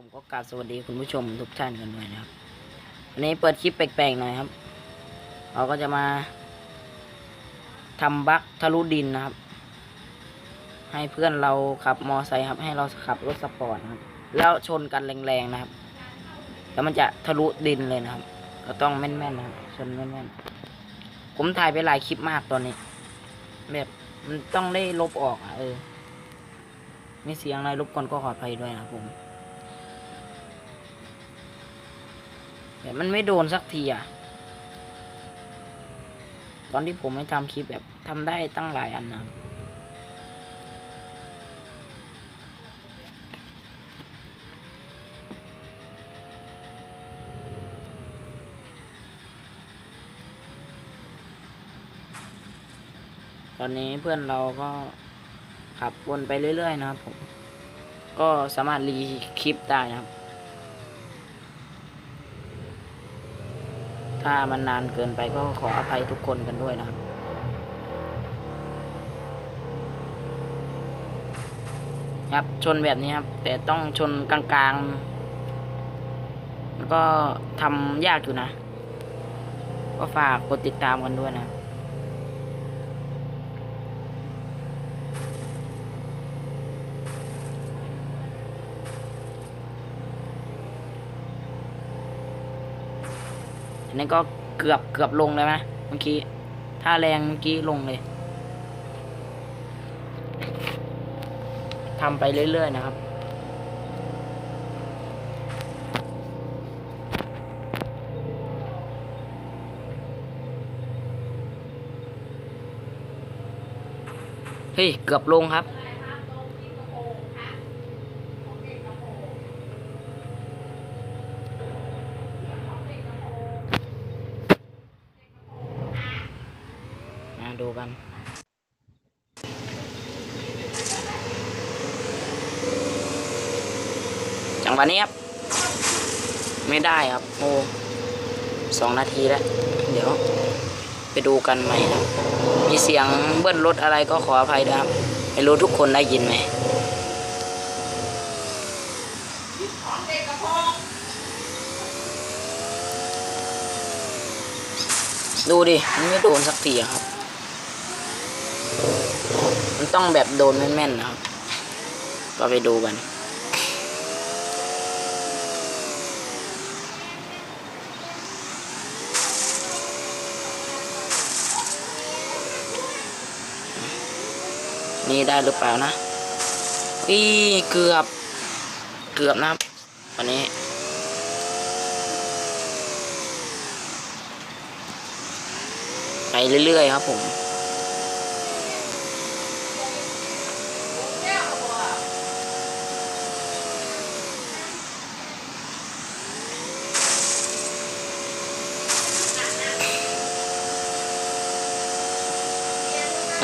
ผมก็กราบสวัสดีคุณผู้ชมทุกท่านกันด้วยนะครับวันนี้เปิดคลิปแปลกๆหน่อยครับ เราก็จะมาทำบั๊กทะลุดินนะครับ ให้เพื่อนเราขับมอไซค์ครับ ให้เราขับรถสปอร์ตครับ แล้วชนกันแรงๆนะครับ แล้วมันจะทะลุดินเลยนะครับ เราต้องแม่นๆนะครับชนแม่นๆผมถ่ายไปหลายคลิปมากตอนนี้ แบบมันต้องได้ลบออกอะเออมีเสียงอะไรรบกวนก็ขออภัยด้วยนะครับผม แต่มันไม่โดนสักทีอะ ตอนที่ผมไม่ทำคลิปแบบทำได้ตั้งหลายอันนะตอนนี้เพื่อนเราก็ขับวนไปเรื่อย ๆ นะครับผม ก็สามารถรีคลิปได้นะครับ ถ้ามันนานเกินไปก็ขออภัยทุกคนกันด้วยนะครับครับชนแบบนี้ครับ แต่ต้องชนกลางๆ แล้วก็ทำยากอยู่นะ ก็ฝากกดติดตามกันด้วยนะ อั นนี้ก็เกือบเกือบลงเลยไหมเมื่อกี้ถ้าแรงเมื่อกี้ลงเลยทำไปเรื่อย ๆ นะครับ เฮ้ย เกือบลงครับ ดูกัน จังหวะนี้ครับ ไม่ได้ครับ โอ้สองนาทีแล้ว เดี๋ยว ไปดูกันใหม่นะมีเสียงเบิ้ลรถอะไรก็ขออภัยด้วยครับ ไม่รู้ทุกคนได้ยินไหมดูดิ มันไม่โดนสักทีครับ มันต้องแบบโดนแม่นๆนะครับ ก็ไปดูกัน นี่ได้หรือเปล่านะอีเกือบ เกือบนะครับ วันนี้ไปเรื่อยๆครับผม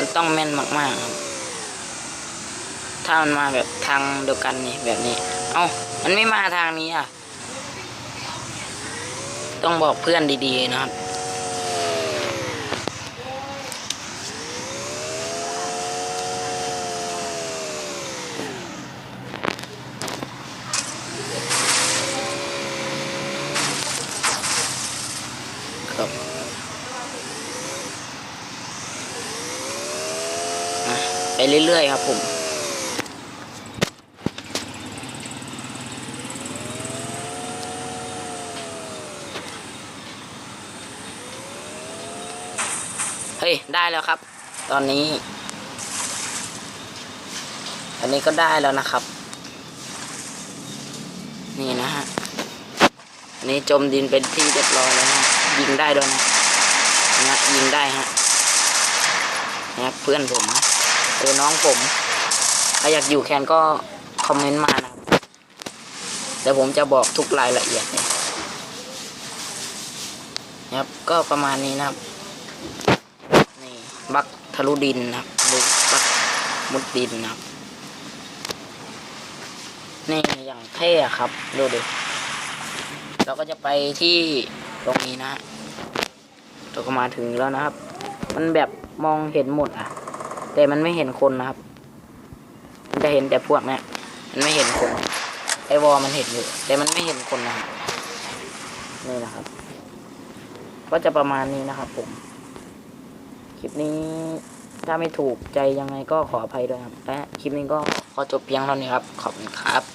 มันต้องแม่นมากๆครับ ถ้ามันมาแบบทางเดียวกันนี่แบบนี้ เอ้ามันไม่มาทางนี้อะ ต้องบอกเพื่อนดีๆนะครับครับอะไป เรื่อย ๆ ครับผมเฮ้ย ได้แล้วครับ ตอนนี้ อันนี้ก็ได้แล้วนะครับ นี่นะฮะอันนี้จมดินเป็นที่เรียบร้อยแล้วนะยิงได้ด้วยนะนะยิงได้ฮะนะครับเพื่อนผมนะ เออน้องผมใครอยากอยู่แคนก็คอมเมนต์มานะครับเดี๋ยวผมจะบอกทุกรายละเอียดเลยนะครับก็ประมาณนี้นะครับนี่บักทะลุดินนะครับดูบักมุดดินนะครับนี่อย่างเท่ครับดูดิเราก็จะไปที่ตรงนี้นะฮะเราก็มาถึงแล้วนะครับ มันแบบมองเห็นหมดอะ แต่มันไม่เห็นคนนะครับ มันจะเห็นแต่พวกเนี้ยมันไม่เห็นคนไอวอลมันเห็นอยู่ แต่มันไม่เห็นคนนะครับนี่นะครับ ก็จะประมาณนี้นะครับ ผม คลิปนี้ถ้าไม่ถูกใจยังไงก็ขออภัยด้วยครับ และคลิปนี้ก็ขอจบเพียงเท่านี้ครับ ขอบคุณครับ